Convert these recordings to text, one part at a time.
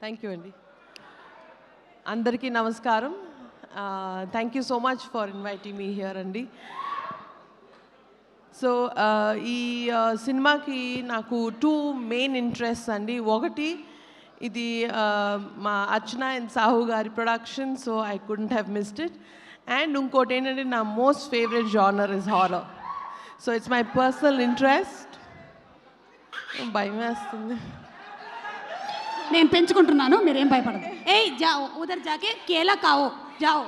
Thank you అండి అందరికీ నమస్కారం. Thank you so much for inviting me here అండి సో ఈ సినిమాకి నాకు టూ మెయిన్ ఇంట్రెస్ట్ అండి ఒకటి ఇది మా అర్చన అండ్ సాహు గారి production so I couldn't have missed it and ఇంకోటి ఏంటంటే నా most favourite genre is horror so it's my personal interest భయం వేస్తుంది నేను పెంచుకుంటున్నాను మీరేం భయపడదు. ఏ జావు ఉదర్ జాకే కేలా కావు జావు.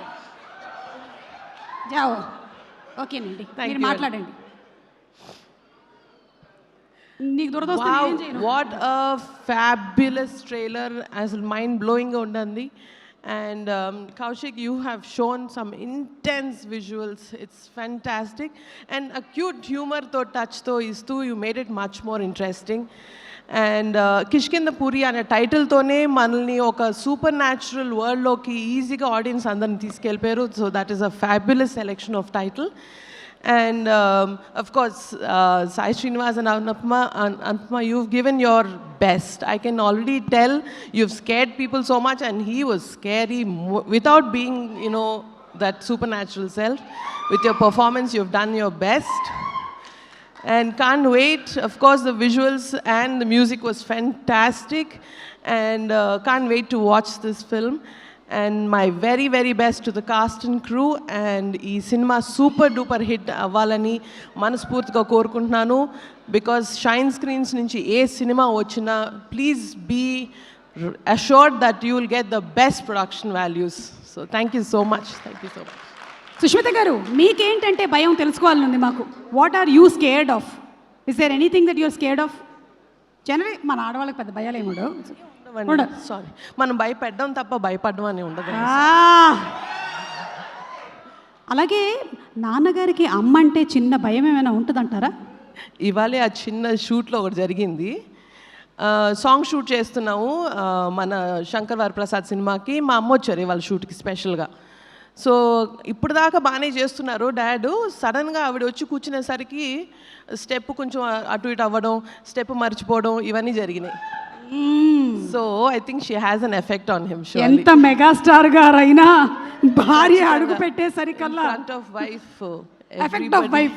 జావు. ఓకేనండి మీరు మాట్లాడండి. వాట్ ఫ్యాబ్యులస్ ట్రైలర్ అసలు మైండ్ బ్లోయింగ్గా ఉండండి and Kaushik you have shown some intense visuals it's fantastic and acute హ్యూమర్తో టచ్తో ఇస్తూ you made it much more interesting to is too, you made it much more interesting. And Kishkindha Puri అనే టైటిల్తోనే మనల్ని ఒక super natural వరల్డ్లోకి ఈజీగా audience అందరిని తీసుకెళ్ళిపోయారు so that is a fabulous selection of title And um, of course, uh, Sai Srinivas and Anupma, An- Anupma, you've given your best. I can already tell you've scared people so much, and he was scary mo- without being, you know, that supernatural self. With your performance, And can't wait. Of course, the visuals and the music was fantastic. And uh, can't wait to watch this film. And my very, very best to the cast and crew. And ఈ సినిమా super duper hit అవ్వాలని మనస్ఫూర్తిగా కోరుకుంటున్నాను because Shine screens నుంచి ఏ సినిమా వచ్చినా please be assured that you will get the best production values so thank you so much thank you so much Sushmita గారు మీకేంటంటే భయం తెలుసుకోవాలనుంది మాకు. What are you scared of is there anything that you're scared of general మన ఆడవాళ్ళకి పెద్ద భయాలు ఉండదు. సారీ మనం భయపెట్టడం తప్ప భయపడడం అని ఉండదు! అలాగే నాన్నగారికి అమ్మ అంటే చిన్న భయం ఏమైనా ఉంటుందంటారా? ఇవాళే ఆ చిన్న షూట్లో ఒకటి జరిగింది. సాంగ్ షూట్ చేస్తున్నాము. మన శంకర్ వర ప్రసాద్ సినిమాకి మా అమ్మ వచ్చారు ఇవాళ షూట్కి స్పెషల్గా సో ఇప్పుడు దాకా బాగానే చేస్తున్నారు. డాడ్ సడన్గా ఆవిడ వచ్చి కూర్చునేసరికి స్టెప్ కొంచెం అటు ఇటు అవ్వడం స్టెప్ మర్చిపోవడం ఇవన్నీ జరిగినాయి. So I think she has an effect on him so ఎంత మెగాస్టార్ గారైనా భార్య అడుగు పెట్టేసరికల్లా. Front of wife effect of wife